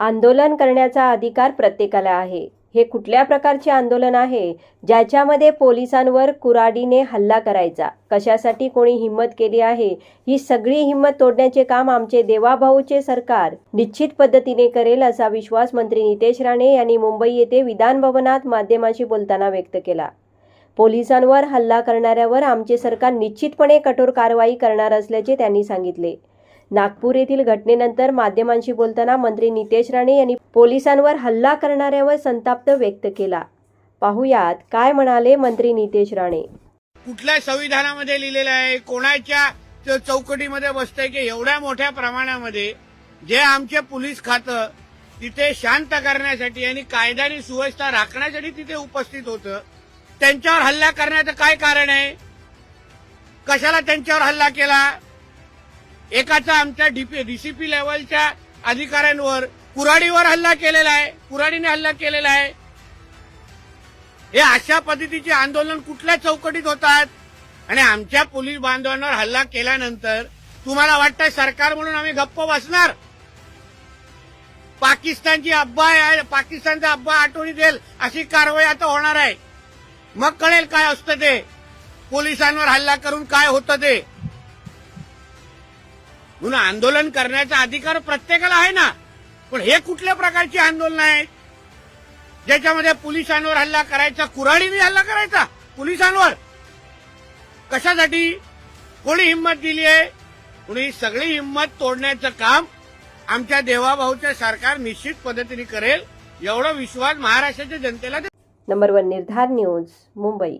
आंदोलन करण्याचा अधिकार प्रत्येकाला आहे. हे कुठल्या प्रकारचे आंदोलन आहे? ज्याच्यामध्ये पोलिसांवर कुराडीने हल्ला करायचा. कशासाठी कोणी हिंमत केली आहे? ही सगळी हिंमत तोडण्याचे काम आमचे देवाभाऊचे सरकार निश्चित पद्धतीने करेल असा विश्वास मंत्री नितेश राणे यांनी मुंबई येथे विधानभवनात माध्यमाशी बोलताना व्यक्त केला. पोलिसांवर हल्ला करणाऱ्यावर आमचे सरकार निश्चितपणे कठोर कारवाई करणार असल्याचे त्यांनी सांगितले. नागपूर येथील घटनेनंतर माध्यमांशी बोलताना मंत्री नितेश राणे यांनी पोलिसांवर हल्ला करणाऱ्यावर संताप व्यक्त केला. पाहुयात काय म्हणाले मंत्री नितेश राणे. कुठल्या संविधानामध्ये लिहिलेलं आहे? कोणाच्या चौकटीमध्ये बसतंय की एवढ्या मोठ्या प्रमाणामध्ये जे आमचे पोलीस खातं तिथे शांत करण्यासाठी आणि कायद्याने सुव्यवस्था राखण्यासाठी तिथे उपस्थित होतं त्यांच्यावर हल्ला करण्याचं काय कारण आहे? कशाला त्यांच्यावर हल्ला केला? एकाचा आमच्या डीपी डीसीपी लेवलच्या अधिकाऱ्यांवर कुराडीवर हल्ला केलेला आहे. कुराडीने हल्ला केलेला आहे. हे अशा पद्धतीचे आंदोलन कुठल्या चौकटीत होतात? आणि आमच्या पोलीस बांधवांवर हल्ला केल्यानंतर तुम्हाला वाटतं सरकार म्हणून आम्ही गप्प बसणार? पाकिस्तानची अब्बा आहे. पाकिस्तानचा अब्बा आठवणी देईल. अशी कारवाई आता होणार आहे. मग कळेल काय असतं ते. पोलिसांवर हल्ला करून काय होतं ते. म्हणून आंदोलन करण्याचा अधिकार प्रत्येकाला आहे ना. पण हे कुठल्या प्रकारची आंदोलन आहेत ज्याच्यामध्ये पोलिसांवर हल्ला करायचा कुऱ्हाडीने हल्ला करायचा? पोलिसांवर. कशासाठी? कोणी हिंमत दिली आहे? कोणी सगळी हिंमत तोडण्याचं काम आमच्या देवाभाऊचं सरकार निश्चित पद्धतीने करेल एवढा विश्वास महाराष्ट्राच्या जनतेला नंबर वन निर्धार न्यूज मुंबई.